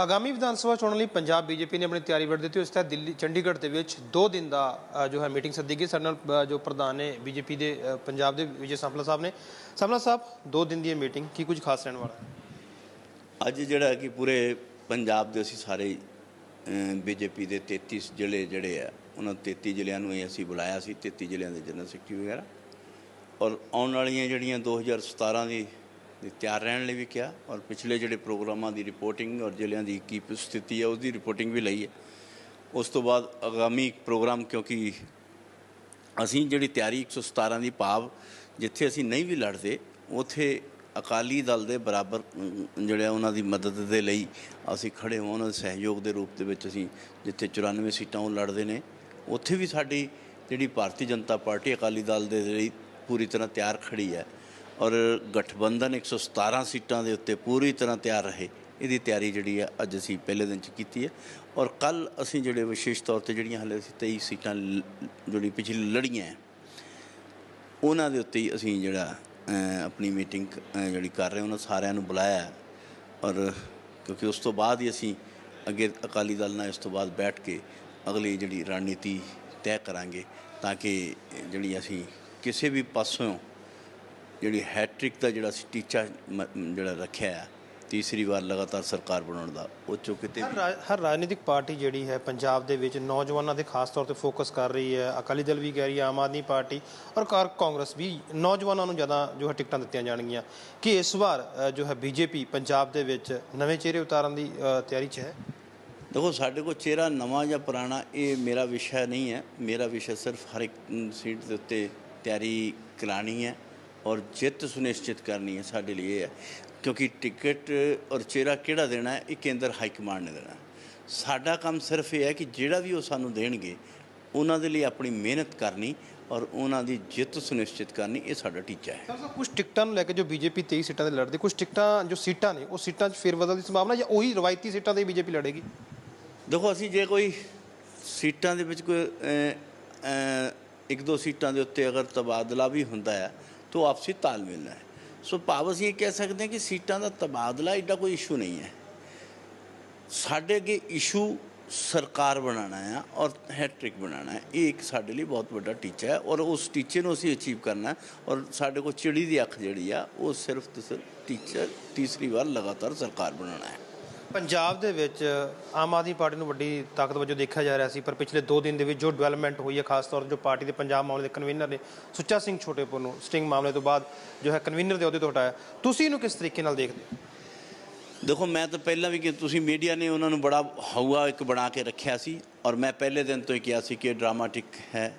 ਆਗਾਮੀ ਵਿਧਾਨ ਸਭਾ ਚੋਣਾਂ ਲਈ ਪੰਜਾਬ ਬੀਜੇਪੀ ਨੇ ਆਪਣੀ ਤਿਆਰੀ ਵੱਢ ਦਿੱਤੀ। ਉਸ ਤਹਿਤ ਦਿੱਲੀ, ਚੰਡੀਗੜ੍ਹ ਦੇ ਵਿੱਚ 2 ਦਿਨ ਦਾ ਜੋ ਹੈ ਮੀਟਿੰਗ ਸੱਦੀ ਗਈ। ਸਾਡੇ ਨਾਲ ਜੋ ਪ੍ਰਧਾਨ ਨੇ ਬੀਜੇਪੀ ਦੇ ਪੰਜਾਬ ਦੇ ਵਿਜੇ ਸੰਪਲਾ ਸਾਹਿਬ ਨੇ। ਸੰਪਲਾ ਸਾਹਿਬ 2 ਦਿਨ ਦੀ ਇਹ ਮੀਟਿੰਗ, ਕੀ ਕੁਝ ਖਾਸ ਰਹਿਣ ਵਾਲਾ ਅੱਜ ਜਿਹੜਾ ਕਿ ਪੂਰੇ ਪੰਜਾਬ ਦੇ ਅਸੀਂ ਸਾਰੇ ਬੀਜੇਪੀ ਦੇ 33 ਜ਼ਿਲ੍ਹੇ ਜਿਹੜੇ ਆ, ਉਹਨਾਂ 33 ਜ਼ਿਲ੍ਹਿਆਂ ਨੂੰ ਹੀ ਅਸੀਂ ਬੁਲਾਇਆ ਸੀ 33 ਜ਼ਿਲ੍ਹਿਆਂ ਦੇ ਜਨਰਲ ਸੈਕਟਰੀ ਵਗੈਰਾ। ਔਰ ਆਉਣ ਵਾਲੀਆਂ ਜਿਹੜੀਆਂ 2017 ਦੀ ਦੀ ਤਿਆਰ ਰਹਿਣ ਲਈ ਵੀ ਕਿਹਾ ਔਰ ਪਿਛਲੇ ਜਿਹੜੇ ਪ੍ਰੋਗਰਾਮਾਂ ਦੀ ਰਿਪੋਰਟਿੰਗ ਔਰ ਜ਼ਿਲ੍ਹਿਆਂ ਦੀ ਕੀ ਸਥਿਤੀ ਹੈ ਉਸ ਦੀ ਰਿਪੋਰਟਿੰਗ ਵੀ ਲਈ ਹੈ। ਉਸ ਤੋਂ ਬਾਅਦ ਆਗਾਮੀ ਪ੍ਰੋਗਰਾਮ ਕਿਉਂਕਿ ਅਸੀਂ ਜਿਹੜੀ ਤਿਆਰੀ 117 ਦੀ ਭਾਵ ਜਿੱਥੇ ਅਸੀਂ ਨਹੀਂ ਵੀ ਲੜਦੇ ਉਥੇ ਅਕਾਲੀ ਦਲ ਦੇ ਬਰਾਬਰ ਅਮ, ਜਿਹੜਾ ਉਹਨਾਂ ਦੀ ਮਦਦ ਦੇ ਲਈ ਅਸੀਂ ਖੜੇ ਹਾਂ ਉਹਨਾਂ ਦੇ ਸਹਿਯੋਗ ਦੇ ਰੂਪ ਦੇ ਵਿੱਚ ਅਸੀਂ ਜਿੱਥੇ 94 ਸੀਟਾਂ ਉਹ ਲੜਦੇ ਨੇ ਉੱਥੇ ਵੀ ਸਾਡੀ ਜਿਹੜੀ ਭਾਰਤੀ ਜਨਤਾ ਪਾਰਟੀ ਅਕਾਲੀ ਦਲ ਦੇ ਲਈ ਪੂਰੀ ਤਰ੍ਹਾਂ ਤਿਆਰ ਖੜੀ ਹੈ। ਔਰ ਗਠਬੰਧਨ 117 ਸੀਟਾਂ ਦੇ ਉੱਤੇ ਪੂਰੀ ਤਰ੍ਹਾਂ ਤਿਆਰ ਰਹੇ। ਇਹਦੀ ਤਿਆਰੀ ਜਿਹੜੀ ਆ, ਅੱਜ ਅਸੀਂ ਪਹਿਲੇ ਦਿਨ ਚ ਕੀਤੀ ਹੈ। ਔਰ ਕੱਲ ਅਸੀਂ ਜਿਹੜੇ ਵਿਸ਼ੇਸ਼ ਤੌਰ ਤੇ ਜਿਹੜੀਆਂ ਹਲੇ ਅਸੀਂ 23 ਸੀਟਾਂ ਲ- ਜਿਹੜੀ ਪਿਛਲੀ ਲੜੀਆਂ ਉਹਨਾਂ ਦੇ ਉੱਤੇ ਹੀ ਅਸੀਂ ਜਿਹੜਾ ਆਪਣੀ ਮੀਟਿੰਗ ਜਿਹੜੀ ਕਰ ਰਹੇ ਉਹਨਾਂ ਸਾਰਿਆਂ ਨੂੰ ਬੁਲਾਇਆ ਔਰ ਕਿਉਂਕਿ ਉਸ ਤੋਂ ਬਾਅਦ ਹੀ ਅਸੀਂ ਅੱਗੇ ਅਕਾਲੀ ਦਲ ਨਾਲ ਇਸ ਤੋਂ ਬਾਅਦ ਬੈਠ ਕੇ ਅਗਲੀ ਜਿਹੜੀ ਰਣਨੀਤੀ ਤੈਅ ਕਰਾਂਗੇ, ਤਾਂ ਕਿ ਜਿਹੜੀ ਅਸੀਂ ਕਿਸੇ ਵੀ ਪਾਸੋਂ ਜਿਹੜੀ ਹੈਟ੍ਰਿਕ ਦਾ ਜਿਹੜਾ ਟੀਚਾ ਜਿਹੜਾ ਰੱਖਿਆ ਹੈ ਤੀਸਰੀ ਵਾਰ ਲਗਾਤਾਰ ਸਰਕਾਰ ਬਣਾਉਣ ਦਾ ਉਹ ਚੋਂ ਕਿਤੇ ਹਰ ਰਾਜਨੀਤਿਕ ਪਾਰਟੀ ਜਿਹੜੀ ਹੈ ਪੰਜਾਬ ਦੇ ਵਿੱਚ ਨੌਜਵਾਨਾਂ ਦੇ ਖਾਸ ਤੌਰ ਤੇ ਫੋਕਸ ਕਰ ਰਹੀ ਹੈ। ਅਕਾਲੀ ਦਲ ਵੀ ਕਹਿ ਰਹੀ ਹੈ ਆਮ ਆਦਮੀ ਪਾਰਟੀ ਔਰ ਕਾਰ ਕਾਂਗਰਸ ਵੀ ਨੌਜਵਾਨਾਂ ਨੂੰ ਜ਼ਿਆਦਾ ਜੋ ਹੈ ਟਿਕਟਾਂ ਦਿੱਤੀਆਂ ਜਾਣਗੀਆਂ। ਕਿ ਇਸ ਵਾਰ ਜੋ ਹੈ ਬੀਜੇਪੀ ਪੰਜਾਬ ਦੇ ਵਿੱਚ ਨਵੇਂ ਚਿਹਰੇ ਉਤਾਰਨ ਦੀ ਤਿਆਰੀ 'ਚ ਹੈ? ਦੇਖੋ ਸਾਡੇ ਕੋਲ ਚਿਹਰਾ ਨਵਾਂ ਜਾਂ ਪੁਰਾਣਾ ਇਹ ਮੇਰਾ ਵਿਸ਼ਾ ਨਹੀਂ ਹੈ। ਮੇਰਾ ਵਿਸ਼ਾ ਸਿਰਫ ਹਰ ਇੱਕ ਸੀਟ ਦੇ ਉੱਤੇ ਤਿਆਰੀ ਕਰਾਣੀ ਹੈ। ਔਰ ਜਿੱਤ ਸੁਨਿਸ਼ਚਿਤ ਕਰਨੀ ਹੈ ਸਾਡੇ ਲਈ ਇਹ ਹੈ। ਕਿਉਂਕਿ ਟਿਕਟ ਔਰ ਚਿਹਰਾ ਕਿਹੜਾ ਦੇਣਾ ਹੈ? ਇਹ ਕੇਂਦਰ ਹਾਈ ਕਮਾਂਡ ਨੇ ਦੇਣਾ। ਸਾਡਾ ਕੰਮ ਸਿਰਫ ਇਹ ਹੈ ਕਿ ਜਿਹੜਾ ਵੀ ਉਹ ਸਾਨੂੰ ਦੇਣਗੇ ਉਹਨਾਂ ਦੇ ਲਈ ਆਪਣੀ ਮਿਹਨਤ ਕਰਨੀ ਔਰ ਉਹਨਾਂ ਦੀ ਜਿੱਤ ਸੁਨਿਸ਼ਚਿਤ ਕਰਨੀ ਇਹ ਸਾਡਾ ਟੀਚਾ ਹੈ। ਸਰ ਕੁਝ ਟਿਕਟਾਂ ਨੂੰ ਲੈ ਕੇ ਜੋ ਬੀਜੇਪੀ 23 ਸੀਟਾਂ ਤੇ ਲੜਦੀ ਕੁਝ ਟਿਕਟਾਂ ਜੋ ਸੀਟਾਂ ਨੇ ਉਹ ਸੀਟਾਂ 'ਚ ਫੇਰਬਦਲ ਦੀ ਸੰਭਾਵਨਾ ਜਾਂ ਉਹੀ ਰਵਾਇਤੀ ਸੀਟਾਂ ਤੇ ਬੀਜੇਪੀ ਲੜੇਗੀ? ਦੇਖੋ ਅਸੀਂ ਜੇ ਕੋਈ ਸੀਟਾਂ ਦੇ ਵਿੱਚ ਕੋਈ ਇੱਕ ਦੋ ਸੀਟਾਂ ਦੇ ਉੱਤੇ ਅਗਰ ਤਬਾਦਲਾ ਵੀ ਹੁੰਦਾ ਹੈ ਤਾਂ ਉਹ ਆਪਸੀ ਤਾਲਮੇਲ ਹੈ। ਸੋ ਭਾਵ ਅਸੀਂ ਇਹ ਕਹਿ ਸਕਦੇ ਹਾਂ ਕਿ ਸੀਟਾਂ ਦਾ ਤਬਾਦਲਾ ਐਡਾ ਕੋਈ ਇਸ਼ੂ ਨਹੀਂ ਹੈ। ਸਾਡੇ ਅੱਗੇ ਇਸ਼ੂ ਸਰਕਾਰ ਬਣਾਉਣਾ ਹੈ ਔਰ ਹੈਟ੍ਰਿਕ ਬਣਾਉਣਾ ਹੈ। ਇਹ ਇੱਕ ਸਾਡੇ ਲਈ ਬਹੁਤ ਵੱਡਾ ਟੀਚਾ ਹੈ ਔਰ ਉਸ ਟੀਚੇ ਨੂੰ ਅਸੀਂ ਅਚੀਵ ਕਰਨਾ ਔਰ ਸਾਡੇ ਕੋਲ ਚਿੜੀ ਦੀ ਅੱਖ ਜਿਹੜੀ ਆ, ਉਹ ਸਿਰਫ ਤੇ ਸਿਰਫ ਟੀਚਰ ਤੀਸਰੀ ਵਾਰ ਲਗਾਤਾਰ ਸਰਕਾਰ ਬਣਾਉਣਾ ਹੈ। ਪੰਜਾਬ ਦੇ ਵਿੱਚ ਆਮ ਆਦਮੀ ਪਾਰਟੀ ਨੂੰ ਵੱਡੀ ਤਾਕਤ ਵਜੋਂ ਦੇਖਿਆ ਜਾ ਰਿਹਾ ਸੀ, ਪਰ ਪਿਛਲੇ 2 ਦਿਨ ਦੇ ਵਿੱਚ ਜੋ ਡਿਵੈਲਪਮੈਂਟ ਹੋਈ ਹੈ, ਖਾਸ ਤੌਰ ਤੇ ਜੋ ਪਾਰਟੀ ਦੇ ਪੰਜਾਬ ਮਾਮਲੇ ਦੇ ਕਨਵੀਨਰ ਨੇ ਸੁੱਚਾ ਸਿੰਘ ਛੋਟੇਪੁਰ ਨੂੰ ਸਟਿੰਗ ਮਾਮਲੇ ਤੋਂ ਬਾਅਦ ਜੋ ਹੈ ਕਨਵੀਨਰ ਦੇ ਅਹੁਦੇ ਤੋਂ ਹਟਾਇਆ। ਤੁਸੀਂ ਇਹਨੂੰ ਕਿਸ ਤਰੀਕੇ ਨਾਲ ਦੇਖਦੇ ਹੋ? ਦੇਖੋ, ਮੈਂ ਤਾਂ ਪਹਿਲਾਂ ਵੀ ਕਿ ਤੁਸੀਂ ਮੀਡੀਆ ਨੇ ਉਹਨਾਂ ਨੂੰ ਬੜਾ ਹਊਆ ਇੱਕ ਬਣਾ ਕੇ ਰੱਖਿਆ ਸੀ ਔਰ ਮੈਂ ਪਹਿਲੇ ਦਿਨ ਤੋਂ ਹੀ ਕਿਹਾ ਸੀ ਕਿ ਇਹ ਡਰਾਮਾਟਿਕ ਹੈ।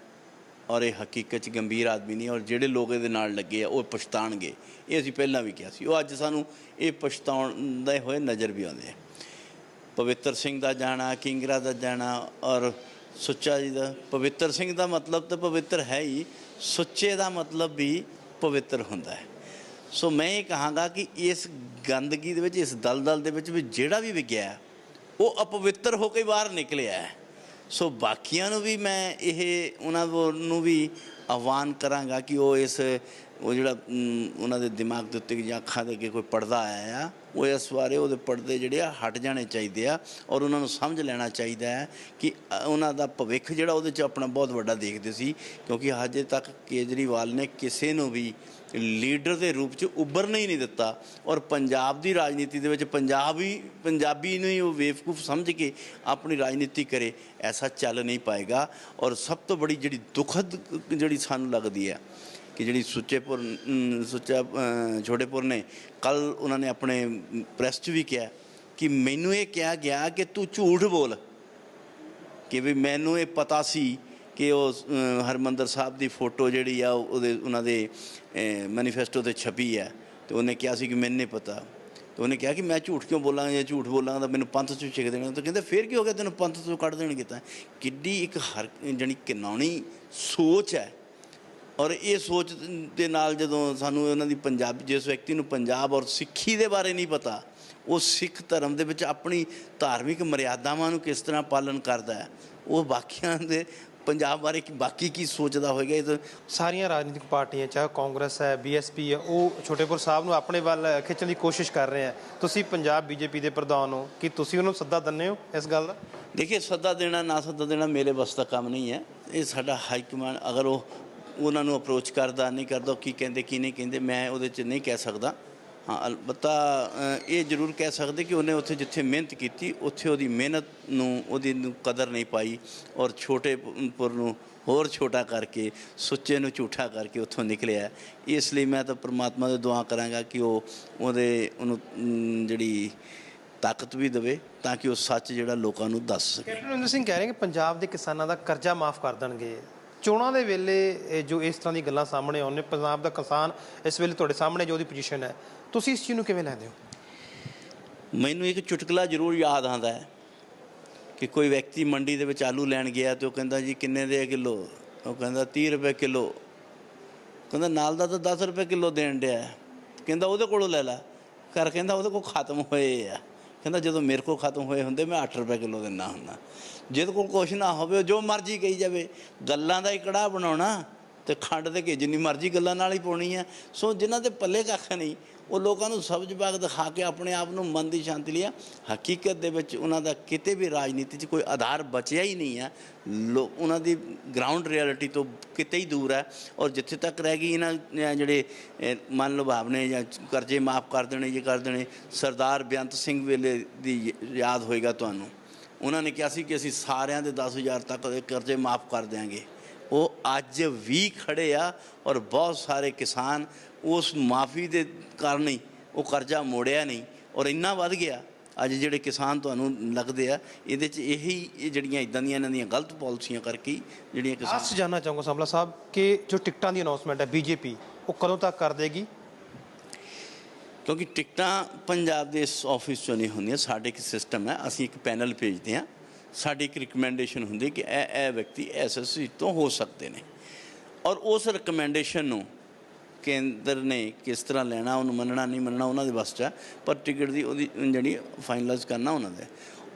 ਔਰ ਇਹ ਹਕੀਕਤ 'ਚ ਗੰਭੀਰ ਆਦਮੀ ਨਹੀਂ ਔਰ ਜਿਹੜੇ ਲੋਕ ਇਹਦੇ ਨਾਲ ਲੱਗੇ ਆ, ਉਹ ਪਛਤਾਣਗੇ। ਇਹ ਅਸੀਂ ਪਹਿਲਾਂ ਵੀ ਕਿਹਾ ਸੀ। ਉਹ ਅੱਜ ਸਾਨੂੰ ਇਹ ਪਛਤਾਉਂਦੇ ਹੋਏ ਨਜ਼ਰ ਵੀ ਆਉਂਦੇ ਆ। ਪਵਿੱਤਰ ਸਿੰਘ ਦਾ ਜਾਣਾ, ਕਿੰਗਰਾ ਦਾ ਜਾਣਾ ਔਰ ਸੁੱਚਾ ਜੀ ਦਾ, ਪਵਿੱਤਰ ਸਿੰਘ ਦਾ ਮਤਲਬ ਤਾਂ ਪਵਿੱਤਰ ਹੈ ਹੀ, ਸੁੱਚੇ ਦਾ ਮਤਲਬ ਵੀ ਪਵਿੱਤਰ ਹੁੰਦਾ ਹੈ। ਸੋ ਮੈਂ ਇਹ ਕਹਾਂਗਾ ਕਿ ਇਸ ਗੰਦਗੀ ਦੇ ਵਿੱਚ, ਇਸ ਦਲਦਲ ਦੇ ਵਿੱਚ ਵੀ ਜਿਹੜਾ ਵੀ ਵਿਗਿਆ, ਉਹ ਅਪਵਿੱਤਰ ਹੋ ਕੇ ਬਾਹਰ ਨਿਕਲਿਆ ਹੈ। ਸੋ ਬਾਕੀਆਂ ਨੂੰ ਵੀ ਮੈਂ ਇਹ, ਉਹਨਾਂ ਵੋ- ਨੂੰ ਵੀ ਆਹਵਾਨ ਕਰਾਂਗਾ ਕਿ ਉਹ ਇਸ ਉਹ ਜਿਹੜਾ ਉਹਨਾਂ ਦੇ ਦਿਮਾਗ ਦੇ ਉੱਤੇ ਜਾਂ ਅੱਖਾਂ ਦੇ ਅੱਗੇ ਕੋਈ ਪਰਦਾ ਆਇਆ ਆ, ਉਹ ਇਸ ਬਾਰੇ ਉਹਦੇ ਪਰਦੇ ਜਿਹੜੇ ਆ ਹਟ ਜਾਣੇ ਚਾਹੀਦੇ ਆ ਔਰ ਉਹਨਾਂ ਨੂੰ ਸਮਝ ਲੈਣਾ ਚਾਹੀਦਾ ਹੈ ਕਿ ਉਹਨਾਂ ਦਾ ਭਵਿੱਖ ਜਿਹੜਾ ਉਹਦੇ 'ਚ ਆਪਣਾ ਬਹੁਤ ਵੱਡਾ ਦੇਖਦੇ ਸੀ, ਕਿਉਂਕਿ ਹਜੇ ਤੱਕ ਕੇਜਰੀਵਾਲ ਨੇ ਕਿਸੇ ਨੂੰ ਵੀ ਲੀਡਰ ਦੇ ਰੂਪ 'ਚ ਉੱਭਰਨ ਹੀ ਨਹੀਂ ਦਿੱਤਾ ਔਰ ਪੰਜਾਬ ਦੀ ਰਾਜਨੀਤੀ ਦੇ ਵਿੱਚ ਪੰਜਾਬੀ ਪੰਜਾਬੀ ਨੂੰ ਹੀ ਉਹ ਬੇਵਕੂਫ ਸਮਝ ਕੇ ਆਪਣੀ ਰਾਜਨੀਤੀ ਕਰੇ, ਐਸਾ ਚੱਲ ਨਹੀਂ ਪਾਏਗਾ ਔਰ ਸਭ ਤੋਂ ਬੜੀ ਜਿਹੜੀ ਦੁਖਦ ਜਿਹੜੀ ਸਾਨੂੰ ਲੱਗਦੀ ਹੈ ਕਿ ਜਿਹੜੀ ਸੁੱਚੇਪੁਰ ਸੁੱਚਾ ਛੋਟੇਪੁਰ ਨੇ ਕੱਲ ਉਹਨਾਂ ਨੇ ਆਪਣੇ ਪ੍ਰੈਸ 'ਚ ਵੀ ਕਿਹਾ ਕਿ ਮੈਨੂੰ ਇਹ ਕਿਹਾ ਗਿਆ ਕਿ ਤੂੰ ਝੂਠ ਬੋਲ ਕਿ ਵੀ ਮੈਨੂੰ ਇਹ ਪਤਾ ਸੀ ਕਿ ਉਹ ਅ, ਹਰਮੰਦਰ ਸਾਹਿਬ ਦੀ ਫੋਟੋ ਜਿਹੜੀ ਆ ਉਹ- ਉਹਦੇ ਉਹਨਾਂ ਦੇ ਮੈਨੀਫੈਸਟੋ ਤੇ ਛਪੀ ਹੈ ਤੇ ਉਹਨੇ ਕਿਹਾ ਸੀ ਕਿ ਮੈਨੂੰ ਨਹੀਂ ਪਤਾ। ਤੇ ਉਹਨੇ ਕਿਹਾ ਕਿ ਮੈਂ ਝੂਠ ਕਿਉਂ ਬੋਲਾਂਗਾ? ਜਾਂ ਝੂਠ ਬੋਲਾਂਗਾ ਤਾਂ ਮੈਨੂੰ ਪੰਥ ਚੋਂ ਛਿਕ ਦੇਣਾ ਤਾਂ ਕਹਿੰਦੇ ਫੇਰ ਕੀ ਹੋ ਗਿਆ? ਤੈਨੂੰ ਪੰਥ ਤੋਂ ਕੱਢ ਦੇਣਗੇ ਤਾਂ। ਕਿੱਡੀ ਇੱਕ ਹਰ ਜਣੀ ਕਿਨਾਉਣੀ ਸੋਚ ਹੈ। ਔਰ ਇਹ ਸੋਚ ਦੇ ਨਾਲ ਜਦੋਂ ਸਾਨੂੰ ਉਹਨਾਂ ਦੀ ਪੰਜਾਬ ਜਿਸ ਵਿਅਕਤੀ ਨੂੰ ਪੰਜਾਬ ਔਰ ਸਿੱਖੀ ਦੇ ਬਾਰੇ ਨਹੀਂ ਪਤਾ ਉਹ ਸਿੱਖ ਧਰਮ ਦੇ ਵਿੱਚ ਆਪਣੀ ਧਾਰਮਿਕ ਮਰਿਆਦਾਵਾਂ ਨੂੰ ਕਿਸ ਤਰ੍ਹਾਂ ਪਾਲਨ ਕਰਦਾ ਹੈ ਉਹ ਬਾਕੀਆਂ ਦੇ ਪੰਜਾਬ ਬਾਰੇ ਕੀ ਬਾਕੀ ਕੀ ਸੋਚਦਾ ਹੋਏਗਾ ਇਹ ਤਾਂ ਸਾਰੀਆਂ ਰਾਜਨੀਤਿਕ ਪਾਰਟੀਆਂ ਚਾਹੇ ਕਾਂਗਰਸ ਹੈ ਬੀਐਸਪੀ ਹੈ ਉਹ ਛੋਟੇਪੁਰ ਸਾਹਿਬ ਨੂੰ ਆਪਣੇ ਵੱਲ ਖਿੱਚਣ ਦੀ ਕੋਸ਼ਿਸ਼ ਕਰ ਰਹੇ ਆ। ਤੁਸੀਂ ਪੰਜਾਬ ਬੀਜੇਪੀ ਦੇ ਪ੍ਰਧਾਨ ਹੋ ਕਿ ਤੁਸੀਂ ਉਹਨੂੰ ਸੱਦਾ ਦਿੰਦੇ ਹੋ ਇਸ ਗੱਲ ਦਾ? ਦੇਖਿਏ ਸੱਦਾ ਦੇਣਾ ਨਾ ਸੱਦਾ ਦੇਣਾ ਮੇਰੇ ਦਾ ਕੰਮ ਨਹੀਂ ਹੈ। ਇਹ ਸਾਡਾ ਹਾਈ ਕਮਾਂਡ ਅਗਰ ਉਹ ਉਹਨਾਂ ਨੂੰ ਅਪਰੋਚ ਕਰਦਾ, ਨਹੀਂ ਕਰਦਾ, ਉਹ ਕੀ ਕਹਿੰਦੇ, ਕੀ ਨਹੀਂ ਕਹਿੰਦੇ, ਮੈਂ ਉਹਦੇ 'ਚ ਨਹੀਂ ਕਹਿ ਸਕਦਾ। ਹਾਂ, ਅਲਬੱਤਾ ਇਹ ਜ਼ਰੂਰ ਕਹਿ ਸਕਦੇ ਕਿ ਉਹਨੇ ਉੱਥੇ ਜਿੱਥੇ ਮਿਹਨਤ ਕੀਤੀ, ਉੱਥੇ ਉਹਦੀ ਮਿਹਨਤ ਨੂੰ, ਉਹਦੀ ਨੂੰ ਕਦਰ ਨਹੀਂ ਪਾਈ ਔਰ ਛੋਟੇ ਪੁਰ ਨੂੰ ਹੋਰ ਛੋਟਾ ਕਰਕੇ, ਸੁੱਚੇ ਨੂੰ ਝੂਠਾ ਕਰਕੇ ਉੱਥੋਂ ਨਿਕਲਿਆ। ਇਸ ਲਈ ਮੈਂ ਤਾਂ ਪ੍ਰਮਾਤਮਾ ਦੇ ਦੁਆ ਕਰਾਂਗਾ ਕਿ ਉਹ ਉਹਦੇ, ਉਹਨੂੰ ਜਿਹੜੀ ਤਾਕਤ ਵੀ ਦੇਵੇ ਤਾਂ ਕਿ ਉਹ ਸੱਚ ਜਿਹੜਾ ਲੋਕਾਂ ਨੂੰ ਦੱਸ ਸਕੇ। ਕੈਪਟਨ ਅਮਰਿੰਦਰ ਸਿੰਘ ਕਹਿ ਰਹੇ ਕਿ ਪੰਜਾਬ ਦੇ ਕਿਸਾਨਾਂ ਦਾ ਕਰਜ਼ਾ ਮਾਫ ਕਰ ਦੇਣਗੇ। ਚੋਣਾਂ ਦੇ ਵੇਲੇ ਜੋ ਇਸ ਤਰ੍ਹਾਂ ਦੀ ਗੱਲਾਂ ਸਾਹਮਣੇ ਆਉਂਦੇ ਪੰਜਾਬ ਦਾ ਕਿਸਾਨ ਇਸ ਵੇਲੇ ਤੁਹਾਡੇ ਸਾਹਮਣੇ ਜੋ ਉਹਦੀ ਪੋਜੀਸ਼ਨ ਹੈ, ਤੁਸੀਂ ਇਸ ਚੀਜ਼ ਨੂੰ ਕਿਵੇਂ ਲੈਂਦੇ ਹੋ? ਮੈਨੂੰ ਇੱਕ ਚੁਟਕਲਾ ਜ਼ਰੂਰ ਯਾਦ ਆਉਂਦਾ ਹੈ ਕਿ ਕੋਈ ਵਿਅਕਤੀ ਮੰਡੀ ਦੇ ਵਿੱਚ ਆਲੂ ਲੈਣ ਗਿਆ ਤੇ ਉਹ ਕਹਿੰਦਾ ਜੀ ਕਿੰਨੇ ਦੇ ਆ ਕਿਲੋ? ਉਹ ਕਹਿੰਦਾ 30 ਰੁਪਏ ਕਿਲੋ। ਕਹਿੰਦਾ ਨਾਲ ਦਾ ਤਾਂ 10 ਰੁਪਏ ਕਿਲੋ ਦੇਣ ਡਿਆ। ਕਹਿੰਦਾ ਉਹਦੇ ਕੋਲੋਂ ਲੈ ਲੈ। ਕਰ ਕਹਿੰਦਾ ਉਹਦੇ ਕੋਲ ਖਤਮ ਹੋਏ ਆ। ਕਹਿੰਦਾ ਜਦੋਂ ਮੇਰੇ ਕੋਲ ਖਤਮ ਹੋਏ ਹੁੰਦੇ ਮੈਂ 8 ਰੁਪਏ ਕਿਲੋ ਦਿੰਦਾ ਹੁੰਦਾ। ਜਿਹਦੇ ਕੋਲ ਕੁਛ ਨਾ ਹੋਵੇ ਜੋ ਮਰਜ਼ੀ ਕਹੀ ਜਾਵੇ, ਗੱਲਾਂ ਦਾ ਹੀ ਕੜਾਹ ਬਣਾਉਣਾ ਤੇ ਖੰਡ ਦੇ ਕੇ ਜਿੰਨੀ ਮਰਜ਼ੀ ਗੱਲਾਂ ਨਾਲ ਹੀ ਪਾਉਣੀ ਆ। ਸੋ ਜਿਨ੍ਹਾਂ ਦੇ ਪੱਲੇ ਕੱਖ ਨਹੀਂ ਉਹ ਲੋਕਾਂ ਨੂੰ ਸਬਜ਼ ਬਾਗ ਦਿਖਾ ਕੇ ਆਪਣੇ ਆਪ ਨੂੰ ਮਨ ਦੀ ਸ਼ਾਂਤੀ ਲਿਆ ਹਕੀਕਤ ਦੇ ਵਿੱਚ ਉਹਨਾਂ ਦਾ ਕਿਤੇ ਵੀ ਰਾਜਨੀਤੀ 'ਚ ਕੋਈ ਆਧਾਰ ਬਚਿਆ ਹੀ ਨਹੀਂ ਹੈ ਲੋ, ਉਹਨਾਂ ਦੀ ਗਰਾਊਂਡ ਰਿਐਲਿਟੀ ਤੋਂ ਕਿਤੇ ਹੀ ਦੂਰ ਹੈ ਔਰ ਜਿੱਥੇ ਤੱਕ ਰਹਿ ਗਈ ਇਹਨਾਂ ਜਿਹੜੇ, ਅਹ ਮਨ ਲੁਭਾਵਨੇ ਜਾਂ ਕਰਜ਼ੇ ਮਾਫ ਕਰ ਦੇਣੇ ਜੇ ਕਰ ਦੇਣੇ, ਸਰਦਾਰ ਬੇਅੰਤ ਸਿੰਘ ਵੇਲੇ ਦੀ ਯਾਦ ਹੋਏਗਾ ਤੁਹਾਨੂੰ। ਉਹਨਾਂ ਨੇ ਕਿਹਾ ਸੀ ਕਿ ਅਸੀਂ ਸਾਰਿਆਂ ਦੇ 10000 ਤੱਕ ਦੇ ਕਰਜ਼ੇ ਮਾਫ ਕਰ ਦਿਆਂਗੇ। ਉਹ ਅੱਜ ਵੀ ਖੜੇ ਆ ਔਰ ਬਹੁਤ ਸਾਰੇ ਕਿਸਾਨ ਉਸ ਮਾਫੀ ਦੇ ਕਾਰਨ ਹੀ ਉਹ ਕਰਜ਼ਾ ਮੋੜਿਆ ਨਹੀਂ ਔਰ ਇੰਨਾ ਵੱਧ ਗਿਆ। ਅੱਜ ਜਿਹੜੇ ਕਿਸਾਨ ਤੁਹਾਨੂੰ ਲੱਗਦੇ ਆ ਇਹਦੇ 'ਚ ਇਹੀ ਇਹ ਜਿਹੜੀਆਂ ਇਦਾਂ ਦੀਆਂ ਇਹਨਾਂ ਦੀਆਂ ਗਲਤ ਪਾਲਿਸੀਆਂ ਕਰਕੇ ਜਿਹੜੀਆਂ ਕਿਸਾਨ ਆਸ ਜਾਨਣਾ ਚਾਹੂੰਗਾ ਸਾਂਪਲਾ ਸਾਹਿਬ ਕਿ ਜੋ ਟਿਕਟਾਂ ਦੀ ਅਨਾਉਂਸਮੈਂਟ ਹੈ ਬੀਜੇਪੀ ਉਹ ਕਦੋਂ ਤੱਕ ਕਰ ਦੇਗੀ? ਕਿਉਂਕਿ ਟਿਕਟਾਂ ਪੰਜਾਬ ਦੇ ਇਸ ਆਫਿਸ 'ਚੋਂ ਨਹੀਂ ਹੁੰਦੀਆਂ ਸਾਡੇ ਇੱਕ ਸਿਸਟਮ ਹੈ ਅਸੀਂ ਇੱਕ ਪੈਨਲ ਭੇਜਦੇ ਹਾਂ। ਸਾਡੀ ਇੱਕ ਰਿਕਮੈਂਡੇਸ਼ਨ ਹੁੰਦੀ ਕਿ ਇਹ ਇਹ ਵਿਅਕਤੀ ਐਸਐਸਸੀ ਤੋਂ ਹੋ ਸਕਦੇ ਨੇ। ਔਰ ਉਸ ਰਿਕਮੈਂਡੇਸ਼ਨ ਨੂੰ ਕੇਂਦਰ ਨੇ ਕਿਸ ਤਰ੍ਹਾਂ ਲੈਣਾ, ਉਹਨੂੰ ਮੰਨਣਾ, ਨਹੀਂ ਮੰਨਣਾ, ਉਹਨਾਂ ਦੇ ਵੱਸ 'ਚ ਹੈ ਪਰ ਟਿਕਟ ਦੀ ਉਹਦੀ ਜਿਹੜੀ ਫਾਈਨਲਾਈਜ਼ ਕਰਨਾ ਉਹਨਾਂ ਦਾ।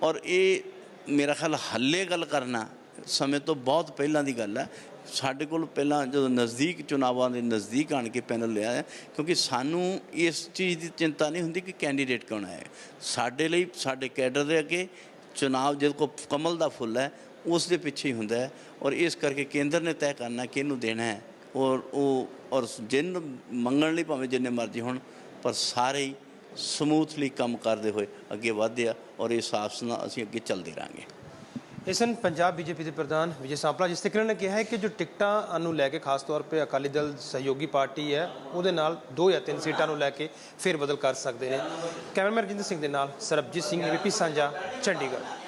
ਔਰ ਇਹ ਮੇਰਾ ਖਿਆਲ ਹੱਲੇ ਗੱਲ ਕਰਨਾ ਸਮੇਂ ਤੋਂ ਬਹੁਤ ਪਹਿਲਾਂ ਦੀ ਗੱਲ ਹੈ ਸਾਡੇ ਕੋਲ ਪਹਿਲਾਂ ਜਦੋਂ ਨਜ਼ਦੀਕ ਚੁਣਾਵਾਂ ਦੇ ਨਜ਼ਦੀਕ ਆਣ ਕੇ ਪੈਨਲ ਲਿਆ ਹੈ ਕਿਉਂਕਿ ਸਾਨੂੰ ਇਸ ਚੀਜ਼ ਦੀ ਚਿੰਤਾ ਨਹੀਂ ਹੁੰਦੀ ਕਿ ਕੈਂਡੀਡੇਟ ਕੌਣ ਹੈ ਸਾਡੇ ਲਈ, ਸਾਡੇ ਕੈਡਰ ਦੇ ਅੱਗੇ ਚੁਣਾਵ ਜਿਹਦੇ ਕੋ ਕਮਲ ਦਾ ਫੁੱਲ ਹੈ, ਉਸ ਦੇ ਪਿੱਛੇ ਹੀ ਹੁੰਦਾ ਹੈ। ਔਰ ਇਸ ਕਰਕੇ ਕੇਂਦਰ ਨੇ ਤੈਅ ਕਰਨਾ ਕਿ ਇਹਨੂੰ ਦੇਣਾ ਹੈ। ਔਰ ਉਹ, ਔਰ ਜਿੰਨ ਮੰਗਣ ਲਈ ਭਾਵੇਂ ਜਿੰਨੇ ਮਰਜ਼ੀ ਹੋਣ, ਪਰ ਸਾਰੇ ਹੀ ਸਮੂਥਲੀ ਕੰਮ ਕਰਦੇ ਹੋਏ ਅੱਗੇ ਵਧਦੇ ਆ ਔਰ ਇਸ ਆਸ ਨਾਲ ਅਸੀਂ ਅੱਗੇ ਚੱਲਦੇ ਰਹਾਂਗੇ। ਇਸ ਦਿਨ ਪੰਜਾਬ ਬੀਜੇਪੀ ਦੇ ਪ੍ਰਧਾਨ ਵਿਜੇ ਸਾਂਪਲਾ ਜਿਸ ਤਰੀਕੇ ਨਾਲ ਨੇ ਕਿਹਾ ਹੈ ਕਿ ਜੋ ਟਿਕਟਾਂ ਨੂੰ ਲੈ ਕੇ ਖਾਸ ਤੌਰ 'ਤੇ ਅਕਾਲੀ ਦਲ ਸਹਿਯੋਗੀ ਪਾਰਟੀ ਹੈ, ਉਹਦੇ ਨਾਲ ਦੋ ਜਾਂ ਤਿੰਨ ਸੀਟਾਂ ਨੂੰ ਲੈ ਕੇ ਫੇਰ ਬਦਲ ਕਰ ਸਕਦੇ ਨੇ। ਕੈਮਰਾਮੈਨ ਰਜਿੰਦਰ ਸਿੰਘ ਦੇ ਨਾਲ ਸਰਬਜੀਤ ਸਿੰਘ ਏਬੀਪੀ ਸਾਂਝਾ, ਚੰਡੀਗੜ੍ਹ।